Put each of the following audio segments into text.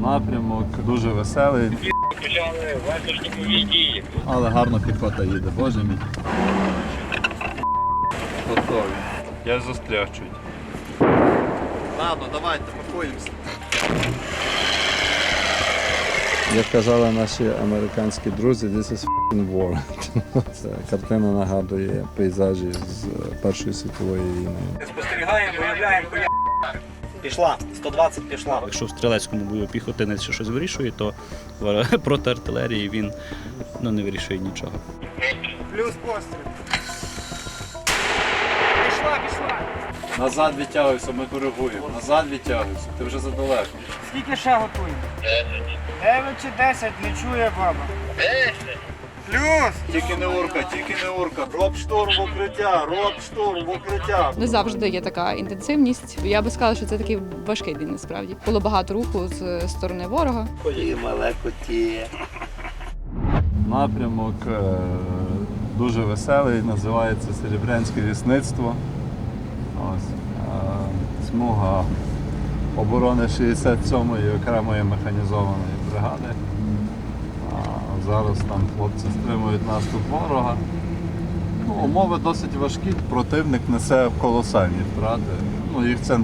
Напрямок дуже веселий, почали вантажні дії. але гарно піхота їде, боже мій. Готові. Я застряг чуть. Ладно, давайте, пакуємося. Як казали наші американські друзі, this is f***ing war. Це картина нагадує пейзажі з Першої світової війни. Спостерігаємо, виявляємо хуя. Пішла, 120 пішла. Якщо в стрілецькому бою піхотинець ще щось вирішує, то проти артилерії він ну, не вирішує нічого. Плюс постріл. Пішла, пішла. Назад відтягуйся, ми коригуємо. Назад відтягуйся, ти вже задалеко. Скільки ще готуємо? 9 чи 10, не чує баба. 10. Плюс. Тільки не урка, тільки не урка. Роб штурм в укриття, роб штурм в укриття. Не завжди є така інтенсивність. Я би сказала, що це такий важкий день насправді. Було багато руху з сторони ворога. Напрямок е, дуже веселий, називається Серебрянське лісництво. Ось, е, смуга оборони 67-ї окремої механізованої бригади. Зараз там хлопці стримують наступ ворога. Ну, умови досить важкі, противник несе колосальні втрати. Ну, їх це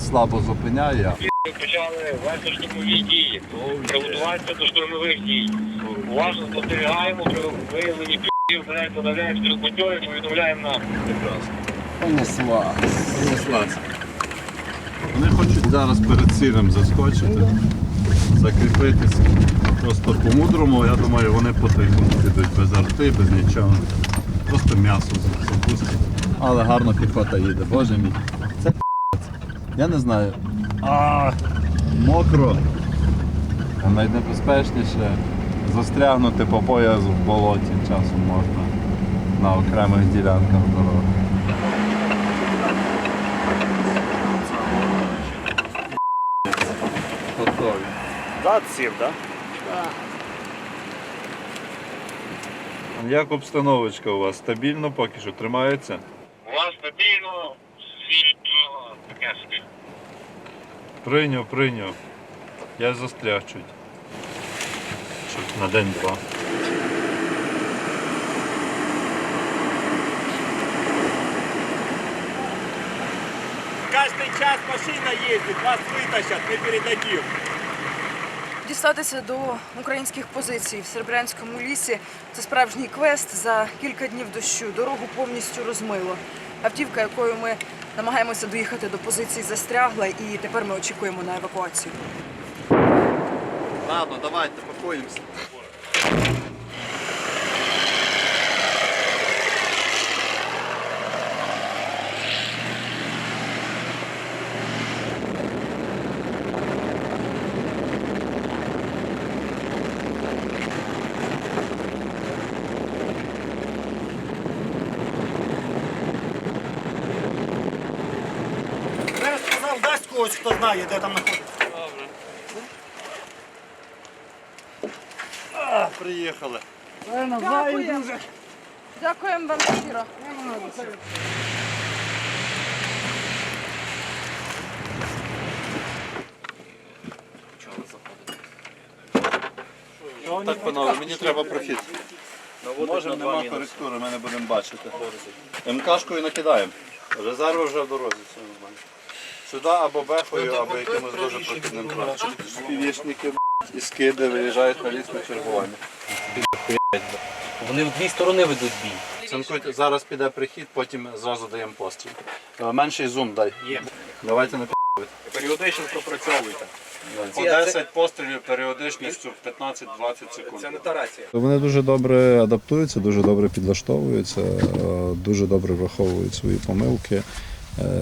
слабо зупиняє. Почали вантажні дії. Приготуватися до штурмових дій. Уважно спостерігаємо, при виявленні пів, беремо, додаємо стрілкотьою, повідомляємо нам. Понесла. Понеслась. Вони хочуть зараз перед цілем заскочити, закріпитися. Просто по-мудрому, я думаю, вони потихо підуть без арти, без нічого. Просто м'ясо запустять. Але гарно піхота їде, боже мій. Це. Я не знаю. А, мокро. А найнебезпечніше застрягнути по пояс в болоті часом можна на окремих ділянках дороги. Готові. Зад сів, так? Як обстановочка у вас? Стабільно поки що тримається? У вас стабільно, світло, таке собі. Прийняв, прийняв. Я застряг чуть. Чуть на день-два. Кожний час машина їздить, вас витащать, ми передадим. Дістатися до українських позицій в Серебрянському лісі це справжній квест за кілька днів дощу. Дорогу повністю розмило. Автівка, якою ми намагаємося доїхати до позицій, застрягла, і тепер ми очікуємо на евакуацію. Ладно, давайте, пакуємося. Зараз сказав, дасть когось, хто знає, де там знаходиться. Приїхали. Дякуємо. Дякуємо вам щиро. Так, панове, мені треба прохід. Можемо, нема коректури, ми не будемо бачити. МКшкою накидаємо. Резерви вже в дорозі, все нормально. Сюди або бехою, або якимось дуже прохідним транспортом. Співішники і скиди виїжджають на лісне чергування. Вони в дві сторони ведуть бій. Цинкуйте, зараз піде прихід, потім зразу даємо постріл. Е, Менший зум дай. Давайте не Періодично пропрацьовуйте. по 10 пострілів періодичністю в 15-20 секунд. Це не та рація. Вони дуже добре адаптуються, дуже добре підлаштовуються, е, дуже добре враховують свої помилки,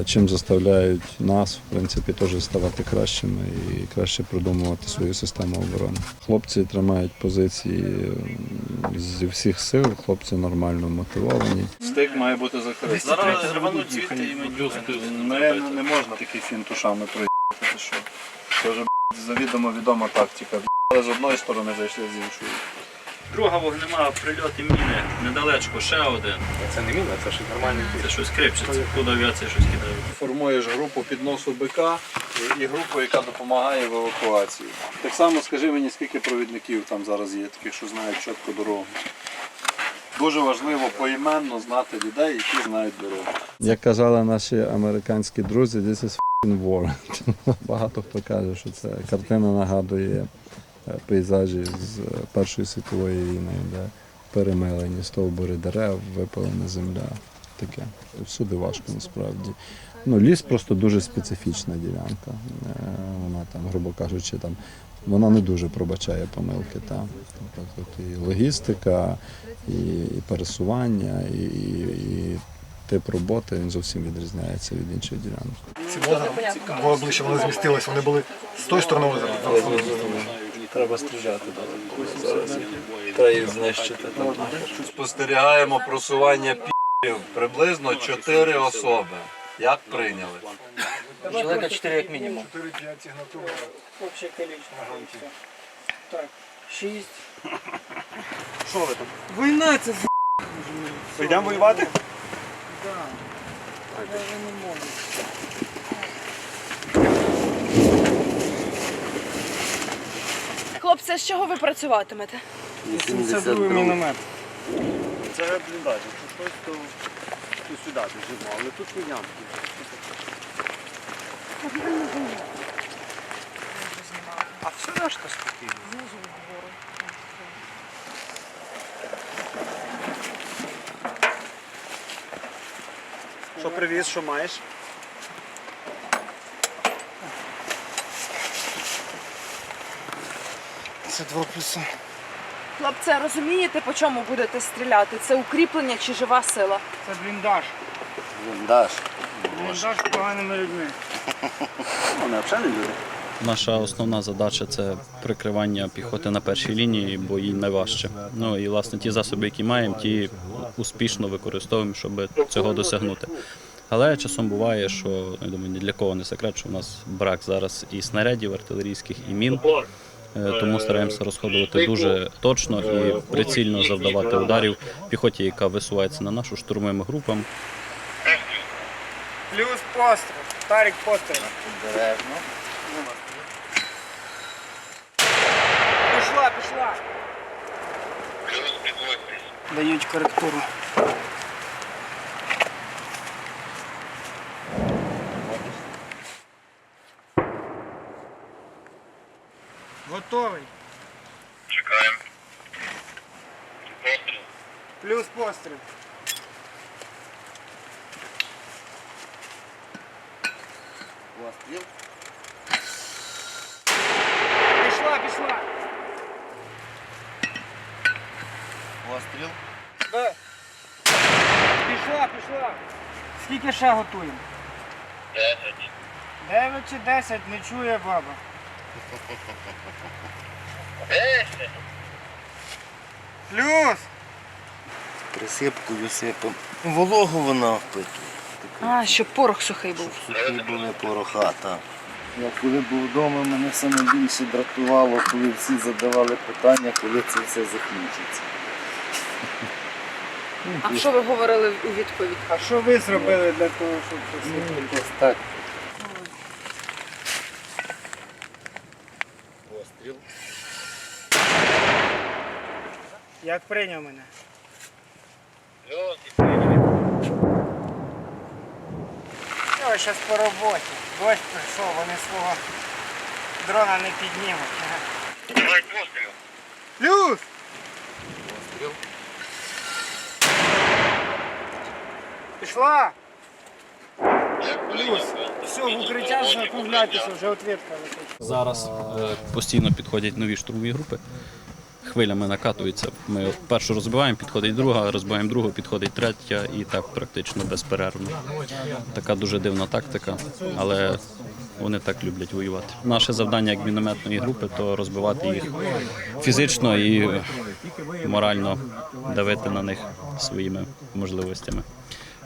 чим заставляють нас, в принципі, теж ставати кращими і краще продумувати свою систему оборони. Хлопці тримають позиції зі всіх сил, хлопці нормально мотивовані. Стик має бути закритий. Зараз рвануть звідти і не, не можна такі фінт ушами проїхати. Що? Це вже завідомо відома тактика. Але з одної сторони зайшли з іншої. Друга вогнема, прильоти міни, недалечко, ще один. Це не міна, це ж нормальний Це щось крипчиться, куди авіація щось кидає. Формуєш групу підносу БК і, і групу, яка допомагає в евакуації. Так само скажи мені, скільки провідників там зараз є, таких, що знають чітко дорогу. Дуже важливо поіменно знати людей, які знають дорогу. Як казали наші американські друзі, this is f***ing war. Багато хто каже, що це картина нагадує пейзажі з е, Першої світової війни, де перемелені стовбури дерев, випалена земля. Таке. Всюди важко насправді. Ну, ліс просто дуже специфічна ділянка. Е, Вона там, грубо кажучи, там, вона не дуже пробачає помилки. Та. Тобто і логістика, і, і пересування, і, і тип роботи він зовсім відрізняється від інших ділянок. Ці озера було ближче, вони змістились, вони були з тої сторони озера. Треба стріляти зараз. Треба їх знищити. Спостерігаємо просування пів приблизно 4 особи. Як прийняли? Чоловіка 4 як мінімум. Чотири п'ять сигнатур. Общее количество. Так, 6. Що ви там? Війна це з***. Йдемо воювати? Так. Я вже не можу. Хлопці, з чого ви працюватимете? 82 міномет. Це бліндаж. Якщо щось, то, то сюди біжимо, але тут не ямки. А все решта спокійно. Що привіз, що маєш? Це два плюси. Хлопці, розумієте, по чому будете стріляти? Це укріплення чи жива сила? Це бліндаж. Бліндаж. Бліндаж з поганими людьми. Вони взагалі не люди. Наша основна задача це прикривання піхоти на першій лінії, бо їй найважче. Ну і власне ті засоби, які маємо, ті успішно використовуємо, щоб цього досягнути. Але часом буває, що я думаю, ні для кого не секрет, що у нас брак зараз і снарядів артилерійських, і мін. Е, Тому стараємося розходувати дуже точно і прицільно завдавати ударів піхоті, яка висувається на нашу штурмовим групам. Плюс постріл. Тарік постріл. Обережно. Пішла, пішла. Плюс підводьтесь. Дають коректуру. Готовий. Чекаємо. Постріл. Плюс постріл. Постріл. Пішла, пішла. Постріл. Да. Пішла, пішла. Скільки ще готуємо? Десять. Дев'ять чи десять не чує баба. Десять. Плюс. Присипкою сипом. Вологу вона впитує. А, щоб порох сухий був. Сухі були пороха, так. Я коли був вдома, мене саме більше дратувало, коли всі задавали питання, коли це все закінчиться. А що ви говорили у відповідь? А що ви зробили для того, щоб просити? Ось так. Постріл. Як прийняв мене? Плюс і прийняли. Все, зараз по роботі. Дощ прийшов, вони свого дрона не піднімуть. Давай постріл. Плюс! Постріл. Пішла! Прийняв. Все, в укриття закругляйтеся, вже отвітка летить. Зараз е, постійно підходять нові штурмові групи. Хвилями накатуються. Ми першу розбиваємо, підходить друга, розбиваємо другу, підходить третя, і так практично безперервно. Така дуже дивна тактика, але вони так люблять воювати. Наше завдання як мінометної групи то розбивати їх фізично і морально давити на них своїми можливостями.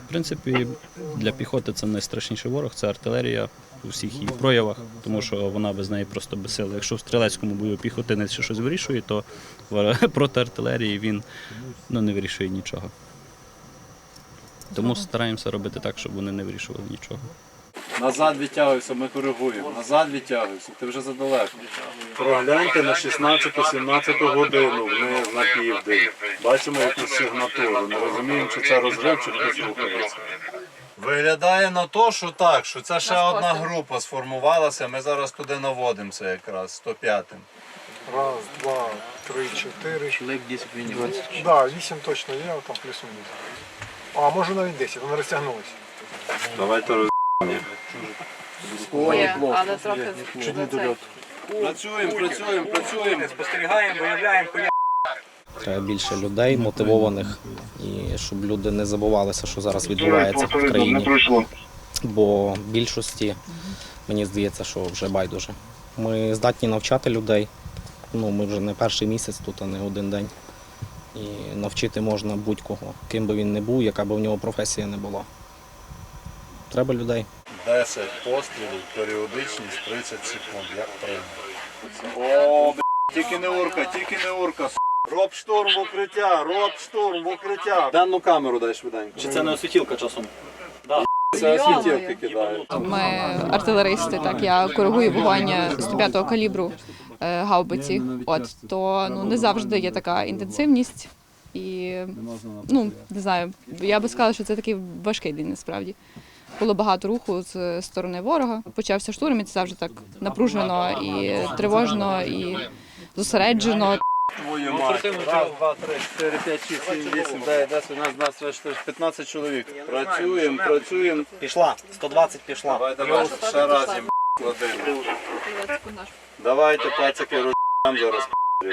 В принципі, для піхоти це найстрашніший ворог, це артилерія у всіх її проявах, тому що вона без неї просто безсила. Якщо в стрілецькому бою піхотинець щось вирішує, то проти артилерії він ну, не вирішує нічого. Тому стараємося робити так, щоб вони не вирішували нічого. Назад відтягуйся, ми коригуємо. Назад відтягуйся, ти вже задалеко. Прогляньте на 16-17 годину вниз на південь. Бачимо якусь сигнатуру. Не розуміємо, чи це розрив, чи хтось рухається. Виглядає на те, що так, що це ще одна група сформувалася. Ми зараз туди наводимося якраз 105-м. Раз, два, три, чотири. Чоловік 10 мінімум. Так, вісім точно є, там плюс-мінус. А може навіть 10, вони розтягнулися. Давайте роз... Є, але трохи Працюємо, працюємо, працюємо. Спостерігаємо, виявляємо, Треба більше людей мотивованих, і щоб люди не забувалися, що зараз відбувається в країні. Бо більшості мені здається, що вже байдуже. Ми здатні навчати людей. Ну, ми вже не перший місяць тут, а не один день. І навчити можна будь-кого, ким би він не був, яка б в нього професія не була. Треба людей. 10 пострілів, періодичність 30 секунд, як прийняли. О, б**, тільки не урка, тільки не урка. с**. Роб штурм в укриття, роб штурм в укриття. Дану камеру дай швиденько. Чи це не освітілка часом? Це освітілки кидають. Ми артилеристи, так я коригую вогонь 105-го калібру е, гаубиці. От то ну не завжди є така інтенсивність. І ну не знаю, я би сказала, що це такий важкий день насправді. Було багато руху з сторони ворога. Почався штурм, і це завжди так напружено і тривожно, і зосереджено. Твою мать. Раз, два, три, чотири, п'ять, шість, сім, вісім, дев'ять, десять, двадцять, двадцять п'ятнадцять чоловік. Працюємо, працюємо. Пішла, 120 пішла. Давай, давай, ще раз їм кладемо. Давайте, пацики, роз'їм зараз.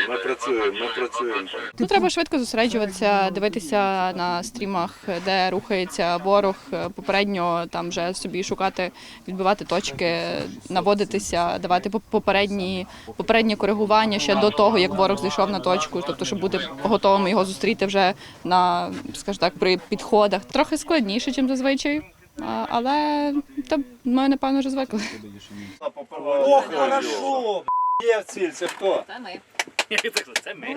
Ми працюємо, ми працюємо. Ну, треба швидко зосереджуватися, дивитися на стрімах, де рухається ворог. Попередньо там вже собі шукати, відбивати точки, наводитися, давати поп- попередні попереднє коригування ще до того, як ворог зайшов на точку, тобто, щоб бути готовим його зустріти вже на, скажімо так, при підходах. Трохи складніше, ніж зазвичай. Але та ми напевно вже звикли. О, хорошо! Є в ціль, це хто? Це ми. 这个真美。